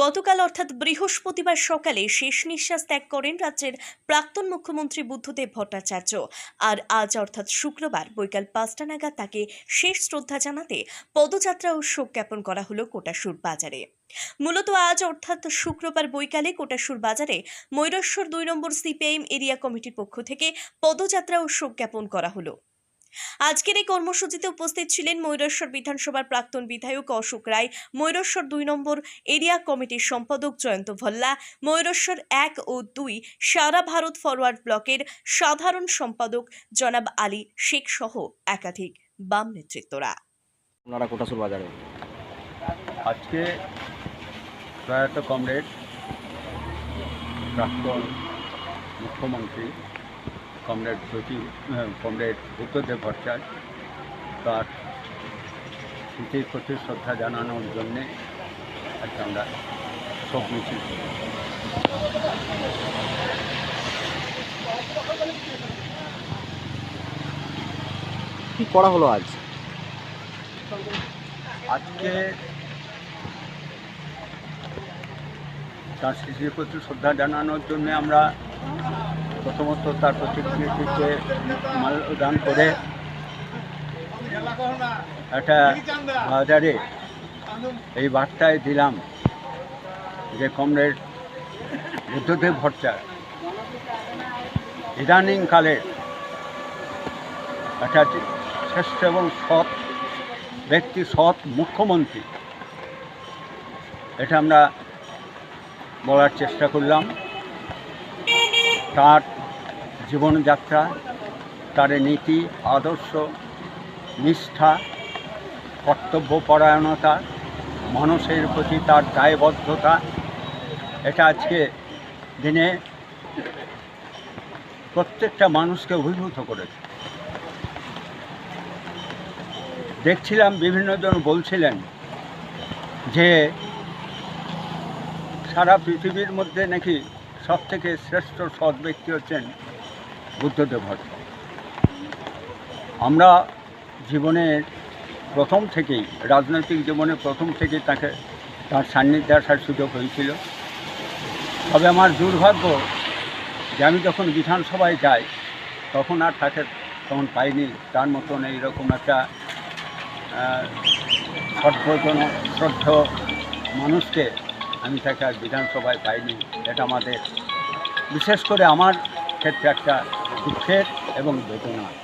গতকাল অর্থাৎ বৃহস্পতিবার সকালে শেষ নিঃশ্বাস ত্যাগ করেন রাজ্যের প্রাক্তন মুখ্যমন্ত্রী বুদ্ধদেব ভট্টাচার্য। আর আজ অর্থাৎ শুক্রবার বৈকাল পাঁচটা নাগাদ তাকে শেষ শ্রদ্ধা জানাতে পদযাত্রা ও শোক জ্ঞাপন করা হলো কোটাসুর বাজারে। মূলত আজ অর্থাৎ শুক্রবার বৈকালে কোটাসুর বাজারে ময়ূরেশ্বর দুই নম্বর সিপিআইএম এরিয়া কমিটির পক্ষ থেকে পদযাত্রা ও শোক জ্ঞাপন করা হলো। আজকের এই কর্মসূচিতে উপস্থিত ছিলেন ময়ূরেশ্বর বিধানসভার প্রাক্তন বিধায়ক অশোক রায় ময়ূরেশ্বর দুই নম্বর এরিয়া কমিটির সম্পাদক জয়ন্ত ভল্লা ময়ূরেশ্বর এক ও দুই সারা ভারত ফরওয়ার্ড ব্লকের সাধারণ সম্পাদক জনাব আলী শেখ সহ একাধিক বাম নেতৃত্বরা। আপনারা কোটাসুর বাজারে আজকে প্রয়াত কমরেড প্রাক্তন মুখ্যমন্ত্রী কমরেড সচিব কমরেড বুদ্ধদেব ভট্টাচার্য তার স্মৃতির প্রতি শ্রদ্ধা জানানোর জন্যে আজকে আমরা শোক মিছিল। কি করা হলো আজ আজকে তার স্মৃতির প্রতি শ্রদ্ধা জানানোর জন্য আমরা প্রথমত তার প্রতিকৃতিতে মাল্যদান করে একটা বাজারে এই বার্তায় দিলাম যে কমরেড বুদ্ধদেব ভট্টাচার্য, ইদানিংকালে একটা শ্রেষ্ঠ এবং সৎ ব্যক্তি, সৎ মুখ্যমন্ত্রী। এটা আমরা বলার চেষ্টা করলাম। তার জীবনযাত্রা, তার নীতি, আদর্শ, নিষ্ঠা, কর্তব্যপরায়ণতা, মানুষের প্রতি তার দায়বদ্ধতা, এটা আজকে দিনে প্রত্যেকটা মানুষকে অভিভূত করেছে। দেখছিলাম বিভিন্ন জন বলছিলেন যে সারা পৃথিবীর মধ্যে নাকি সব থেকে শ্রেষ্ঠ সৎ ব্যক্তি হচ্ছেন বুদ্ধদেব ভট্ট আমরা জীবনের প্রথম থেকেই, রাজনৈতিক জীবনে প্রথম থেকেই তাকে, তার সান্নিধ্যে আসার সুযোগ হয়েছিল। তবে আমার দুর্ভাগ্য যে আমি যখন বিধানসভায় যাই, তখন আর তাকে তখন পাইনি। তার মতন এইরকম একটা শ্রদ্ধজন শ্রদ্ধ মানুষকে আমি তাকে আর বিধানসভায় পাইনি। এটা আমাদের, বিশেষ করে আমার ক্ষেত্রে একটা দুঃখের এবং বেদনার